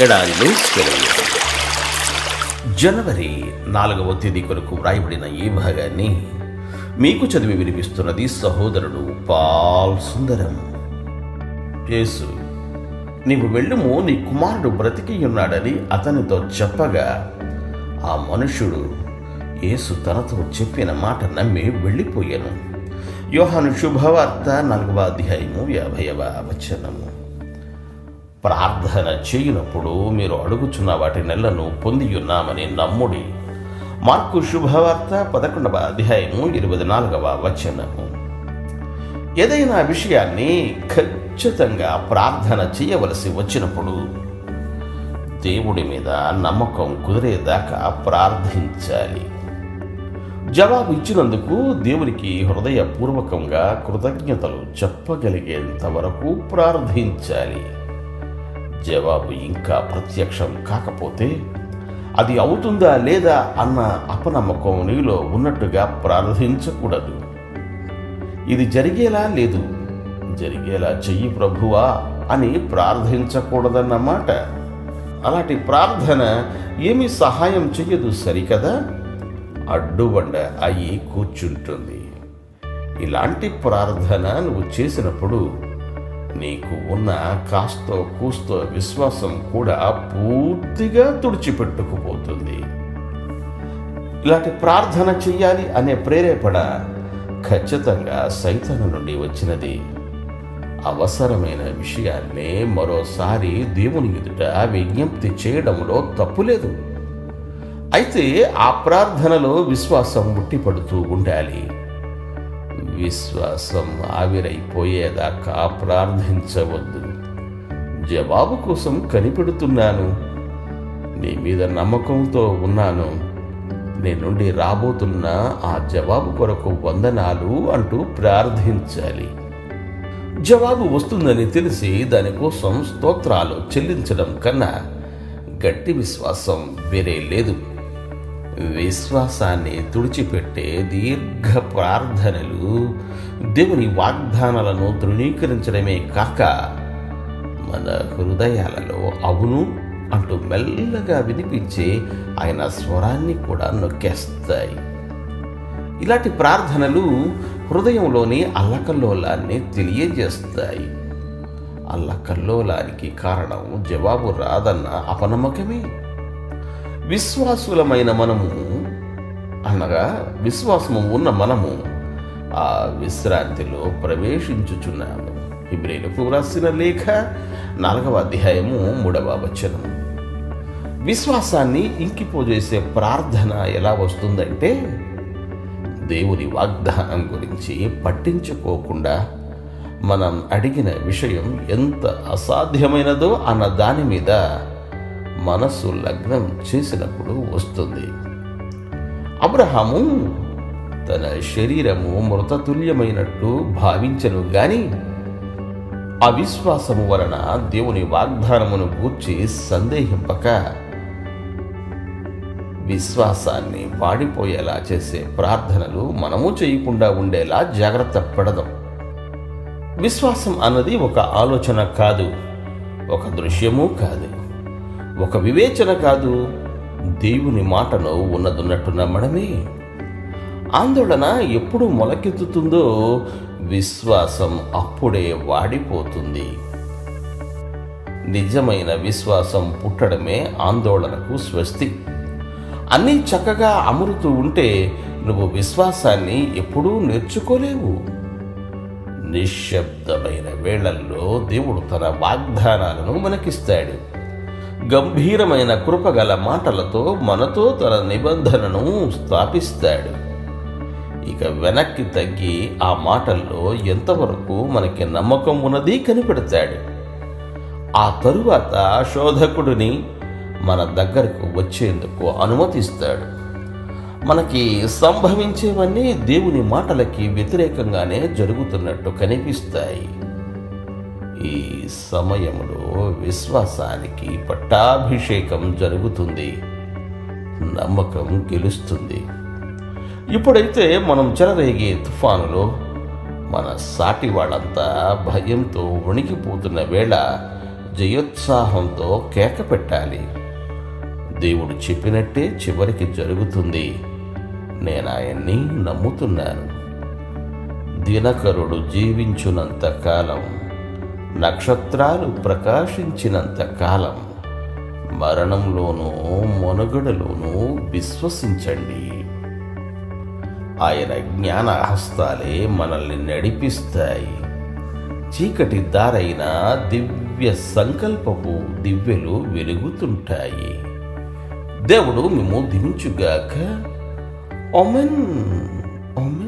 ఎడారిలో జనవరి నాలుగవ తేదీ కొరకు వ్రాయబడిన ఈ భాగాన్ని మీకు చదివి వినిపిస్తున్నది సహోదరుడు పాల్ సుందరం. యేసు నీవు వెళ్ళుము నీ కుమారుడు బ్రతికి ఉన్నాడని అతనితో చెప్పగా ఆ మనుషుడు యేసు తనతో చెప్పిన మాట నమ్మి వెళ్ళిపోయాను. యోహాను శుభవార్త నాలుగవ అధ్యాయము యాభైవ వచనము. ప్రార్థన చేయనప్పుడు మీరు అడుగుచున్న వాటి నెలను పొంది ఉన్నామని నమ్ముడి. మార్కు శుభవార్త పదకొండవ అధ్యాయము ఇరవై నాలుగవ వచనము. ఏదైనా విషయాన్ని ఖచ్చితంగా ప్రార్థన చేయవలసి వచ్చినప్పుడు దేవుడి మీద నమ్మకం కుదిరేదాకా ప్రార్థించాలి. జవాబు ఇచ్చినందుకు దేవునికి హృదయపూర్వకంగా కృతజ్ఞతలు చెప్పగలిగేంత వరకు ప్రార్థించాలి. జవాబు ఇంకా ప్రత్యక్షం కాకపోతే అది అవుతుందా లేదా అన్న అపనమ్మకం నీలో ఉన్నట్టుగా ప్రార్థించకూడదు. ఇది జరిగేలా లేదు. జరిగేలా చెయ్యి ప్రభువా అని ప్రార్థించకూడదన్నమాట అలాంటి ప్రార్థన ఏమీ సహాయం చెయ్యదు సరికదా? అడ్డుబండ అయి కూర్చుంటుంది. ఇలాంటి ప్రార్థన నువ్వు చేసినప్పుడు నీకు ఉన్న కాస్తో కూస్తో విశ్వాసం కూడా పూర్తిగా తుడిచిపెట్టుకుపోతుంది. ఇలాంటి ప్రార్థన చెయ్యాలి అనే ప్రేరేపణ ఖచ్చితంగా సైతను నుండి వచ్చినది. అవసరమైన విషయాన్నే మరోసారి దేవుని ఎదుట విజ్ఞప్తి చేయడంలో తప్పులేదు అయితే ఆ ప్రార్థనలో విశ్వాసం ముట్టిపడుతూ ఉండాలి. విశ్వాసం ఆవిరైపోయేదాకా ప్రార్థించవద్దు. జవాబు కోసం కనిపెడుతున్నాను. నీ మీద నమ్మకంతో ఉన్నాను. నీ నుండి రాబోతున్న ఆ జవాబు కొరకు వందనాలు అంటూ ప్రార్థించాలి. జవాబు వస్తుందని తెలిసి దానికోసం స్తోత్రాలు చెల్లించడం కన్నా గట్టి విశ్వాసం వేరే లేదు. విశ్వాసాన్ని తుడిచిపెట్టే దీర్ఘ ప్రార్థనలు. దేవుని వాగ్దానాలను తృణీకరించడమే కాక మన హృదయాలలో అవును అంటూ మెల్లగా వినిపించే ఆయన స్వరాన్ని కూడా నొక్కేస్తాయి. ఇలాంటి ప్రార్థనలు హృదయంలోని అల్లకల్లోలాన్ని తెలియజేస్తాయి. అల్లకల్లోలానికి కారణం జవాబు రాదన్న అపనమ్మకమే. విశ్వాసులమైన మనము అనగా విశ్వాసము ఉన్న మనము ఆ విశ్రాంతిలో ప్రవేశించుచున్నాము. హిబ్రేలకు వ్రాసిన లేఖ నాలుగవ అధ్యాయము మూడవ వచనం. విశ్వాసాన్ని ఇంకిపోజేసే ప్రార్థన ఎలా వస్తుందంటే దేవుని వాగ్దానం గురించి పట్టించుకోకుండా మనం అడిగిన విషయం ఎంత అసాధ్యమైనదో అన్న దాని మీద మనస్సు లగ్నం చేసినప్పుడు వస్తుంది. అబ్రహాము తన శరీరము మృతతుల్యమైనట్టు భావించను గాని అవిశ్వాసము వలన దేవుని వాగ్దానమును గూర్చి సందేహింపక విశ్వాసాన్ని వాడిపోయేలా చేసే ప్రార్థనలు మనము చేయకుండా ఉండేలా జాగ్రత్త పడదాం. విశ్వాసం అన్నది ఒక ఆలోచన కాదు ఒక దృశ్యము కాదు. ఒక వివేచన కాదు దేవుని మాటను ఉన్నదున్నట్టు నమ్మడమే. ఆందోళన ఎప్పుడు మొలకెత్తుతుందో విశ్వాసం అప్పుడే వాడిపోతుంది. నిజమైన విశ్వాసం పుట్టడమే ఆందోళనకు స్వస్తి. అన్నీ చక్కగా అమరుతూ ఉంటే నువ్వు విశ్వాసాన్ని ఎప్పుడూ నేర్చుకోలేవు. నిశ్శబ్దమైన వేళల్లో దేవుడు తన వాగ్దానాలను మనకిస్తాడు. గంభీరమైన కృపగల మాటలతో మనతో తన నిబంధనను స్థాపిస్తాడు. ఇక వెనక్కి తగ్గి ఆ మాటల్లో ఎంతవరకు మనకి నమ్మకం ఉన్నది కనిపెడతాడు. ఆ తరువాత శోధకుడిని మన దగ్గరకు వచ్చేందుకు అనుమతిస్తాడు. మనకి సంభవించేవన్నీ దేవుని మాటలకి వ్యతిరేకంగానే జరుగుతున్నట్టు కనిపిస్తాయి. ఈ సమయంలో విశ్వాసానికి పట్టాభిషేకం జరుగుతుంది. నమ్మకం గెలుస్తుంది. ఇప్పుడైతే మనం చెలరేగే తుఫానులో మన సాటి వాళ్ళంతా భయంతో వణికిపోతున్న వేళ జయోత్సాహంతో కేక పెట్టాలి. దేవుడు చెప్పినట్టే చివరికి జరుగుతుంది. నేను ఆయన్ని నమ్ముతున్నాను. దినకరుడు జీవించునంత కాలం నక్షత్రాలు ప్రకాశించినంత కాలం మరణంలోనూ మనుగడలోనూ విశ్వసించండి. ఆయన జ్ఞాన హస్తాలే మనల్ని నడిపిస్తాయి. చీకటి దారైన దివ్య సంకల్పపు దివ్యలు వెలుగుతుంటాయి. దేవుడు మేము దించుగాక ఒమెన్ ఒమెన్